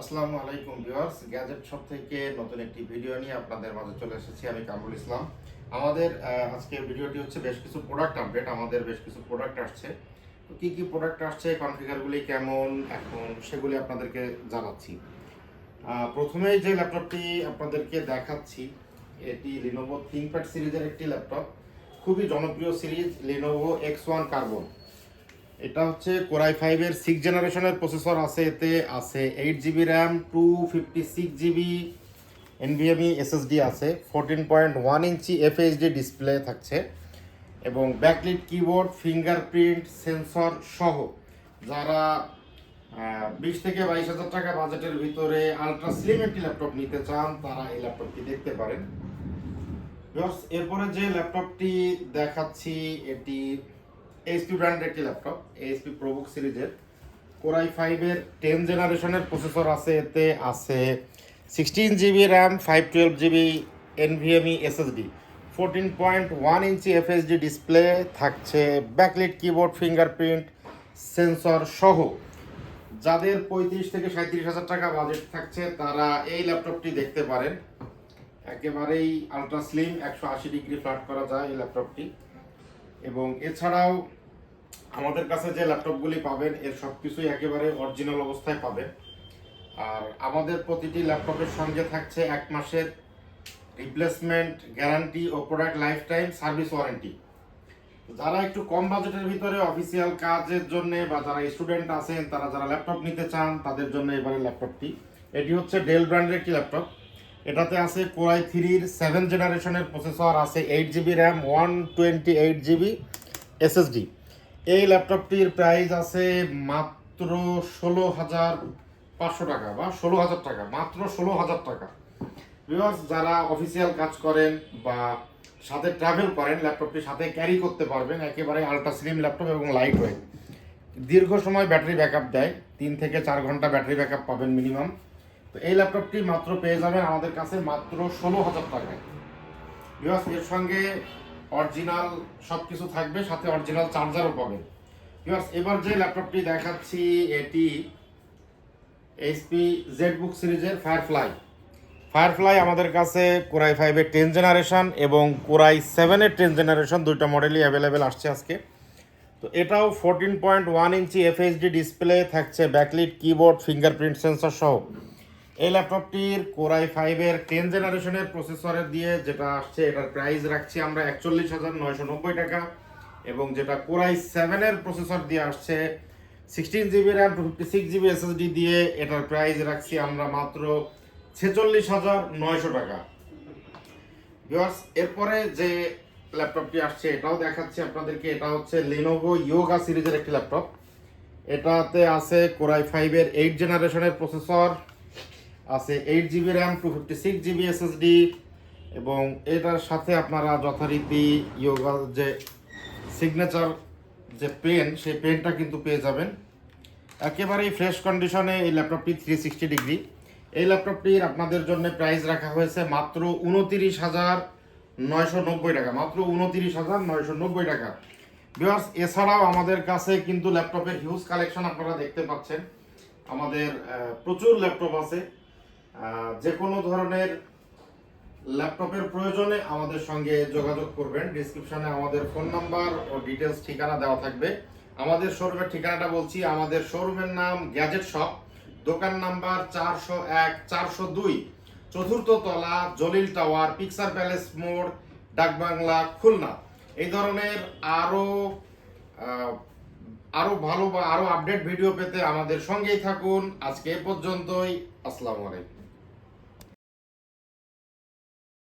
আসসালামু আলাইকুম viewers gadget shop থেকে নতুন একটি ভিডিও নিয়ে আপনাদের মাঝে চলে এসেছি আমি কামরুল ইসলাম। আমাদের আহ, আজকের ভিডিওটি হচ্ছে বেশ কিছু প্রোডাক্ট আপডেট আমাদের বেশ কিছু প্রোডাক্ট আসছে। তো কি কি প্রোডাক্ট আসছে কনফিগারগুলি কেমন এখন সেগুলি আপনাদেরকে জানাচ্ছি। প্রথমেই যে ল্যাপটপটি আপনাদেরকে দেখাচ্ছি এটি লিনোভো থিংকপ্যাড সিরিজের একটি ল্যাপটপ খুবই জনপ্রিয় series Lenovo X one carbon এটা হচ্ছে কোরাই ফাইভের সিক্স জেনারেশনের প্রসেসর আছে এতে, আছে eight GB RAM two fifty six GB NVMe SSD আছে fourteen point one inch FHD display থাকছে এবং ব্যাকলিট কিবোর্ড ফিঙ্গারপ্রিন্ট সেন্সর সহ যারা বিশ থেকে বাইশ হাজার টাকা বাজেটের ভিতরে আলট্রা স্লিম একটি ল্যাপটপ নিতে চান, তারা এই ল্যাপটপটি দেখতে পারেন। এরপরে যে ল্যাপটপটি দেখাচ্ছি, এটি এইচপি ব্র্যান্ডের একটি ল্যাপটপ এইচপি প্রোবুক সিরিজের কোরাই ফাইভের টেন জেনারেশনের প্রসেসর আছে, এতে আছে sixteen GB RAM five twelve GB NVMe SSD fourteen point one inch FSD display থাকছে ব্যাকলিট কিবোর্ড ফিঙ্গারপ্রিন্ট সেন্সর সহ। যাদের পঁয়ত্রিশ থেকে সাঁত্রিশ হাজার টাকা বাজেট থাকছে, তারা এই ল্যাপটপটি দেখতে পারেন। একেবারেই আলট্রা স্লিম একশো আশি ডিগ্রি ফ্ল্যাট করা যায় এই ল্যাপটপটি এবং এছাড়াও আমাদের কাছে যে ল্যাপটপগুলি পাবেন, এর সব কিছুই একেবারে অরিজিনাল অবস্থায় পাবেন। আর আমাদের প্রতিটি ল্যাপটপের সঙ্গে থাকছে এক মাসের রিপ্লেসমেন্ট গ্যারান্টি ও product lifetime service warranty যারা একটু কম বাজেটের ভিতরে অফিসিয়াল কাজের জন্য বা যারা স্টুডেন্ট আছেন, তারা যারা ল্যাপটপ নিতে চান, তাদের জন্য এবারে ল্যাপটপটি। এটি হচ্ছে ডেল ব্র্যান্ডের একটি ল্যাপটপ। এটাতে আছে কোরাই থ্রির সেভেন জেনারেশনের প্রসেসর, আছে eight GB RAM one twenty eight GB SSD এই ল্যাপটপটির প্রাইস আছে মাত্র ষোলো হাজার পাঁচশো টাকা বা ষোলো হাজার টাকা, মাত্র ষোলো হাজার টাকা। ভিউয়ার্স যারা অফিসিয়াল কাজ করেন বা সাথে ট্রাভেল করেন, ল্যাপটপটি সাথে ক্যারি করতে পারবেন, একেবারে আলট্রা স্লিম ল্যাপটপ এবং লাইট ওয়েট দীর্ঘ সময় ব্যাটারি ব্যাকআপ দেয়, তিন থেকে চার ঘণ্টা ব্যাটারি ব্যাকআপ পাবেন মিনিমাম তো এই ল্যাপটপটি মাত্র পেয়ে যাবেন আমাদের কাছে মাত্র ষোলো হাজার টাকায়। বিকজ এর সঙ্গে অরিজিনাল সব কিছু থাকবে, সাথে অরিজিনাল চার্জারও পাবেন। বিকজ এবার যে ল্যাপটপটি দেখাচ্ছি, এটি এইচপি জেড বুক সিরিজের ফায়ারফ্লাই ফায়ারফ্লাই আমাদের কাছে কোরাই ফাইভের টেন জেনারেশন এবং কোরাই সেভেনের টেন জেনারেশন দুইটা মডেলই অ্যাভেলেবেল আসছে আজকে। তো এটাও fourteen point one inch FHD display থাকছে ব্যাকলিট কিবোর্ড ফিঙ্গারপ্রিন্ট সেন্সর সহ। এই ল্যাপটপটির কোরাই ফাইভের টেন জেনারেশনের প্রসেসরের দিয়ে যেটা আসছে, এটার প্রাইস রাখছি আমরা একচল্লিশ হাজার নয়শো নব্বই টাকা এবং যেটা কোরাই সেভেনের প্রসেসর দিয়ে আসছে sixteen GB RAM two fifty six GB SSD দিয়ে এটার প্রাইস রাখছি আমরা মাত্র ছেচল্লিশ হাজার নয়শো টাকা। ভিউয়ার্স এরপরে যে ল্যাপটপটি আসছে, এটাও দেখাচ্ছি আপনাদেরকে, এটা হচ্ছে লেনোভো ইয়োগা সিরিজের একটি ল্যাপটপ। এটাতে আছে কোরাই ফাইভের এইট জেনারেশনের প্রসেসর আছে eight GB RAM two fifty six GB SSD এবং এটার সাথে আপনারা যথারীতি ইয়োগার যে সিগনেচার যে পেন সেই পেনটা কিন্তু পেয়ে যাবেন। একেবারেই ফ্রেশ কন্ডিশনে এই ল্যাপটপটি থ্রি সিক্সটি ডিগ্রি এই ল্যাপটপটির আপনাদের জন্য প্রাইস রাখা হয়েছে মাত্র উনতিরিশ হাজার নয়শো নব্বই টাকা, মাত্র উনতিরিশ হাজার নয়শো নব্বই টাকা। বিকজ এছাড়াও আমাদের কাছে কিন্তু ল্যাপটপের হিউজ কালেকশন আপনারা দেখতে পাচ্ছেন। আমাদের প্রচুর ল্যাপটপ আছে। যে কোনো ধরনের ল্যাপটপের প্রয়োজনে আমাদের সঙ্গে যোগাযোগ করবেন। ডিসক্রিপশনে আমাদের ফোন নাম্বার ও ডিটেলস ঠিকানা দেওয়া থাকবে। আমাদের শোরুমের ঠিকানাটা বলছি, আমাদের শোরুমের নাম গ্যাজেট শপ, দোকান নাম্বার চারশো এক, চারশো দুই, চতুর্থ তলা, জলিল টাওয়ার পিকচার প্যালেস মোড়, ডাকবাংলা, খুলনা। এই ধরনের আরও আরও ভালো বা আরও আপডেট ভিডিও পেতে আমাদের সঙ্গেই থাকুন। আজকে এ পর্যন্তই। আসসালামু আলাইকুম।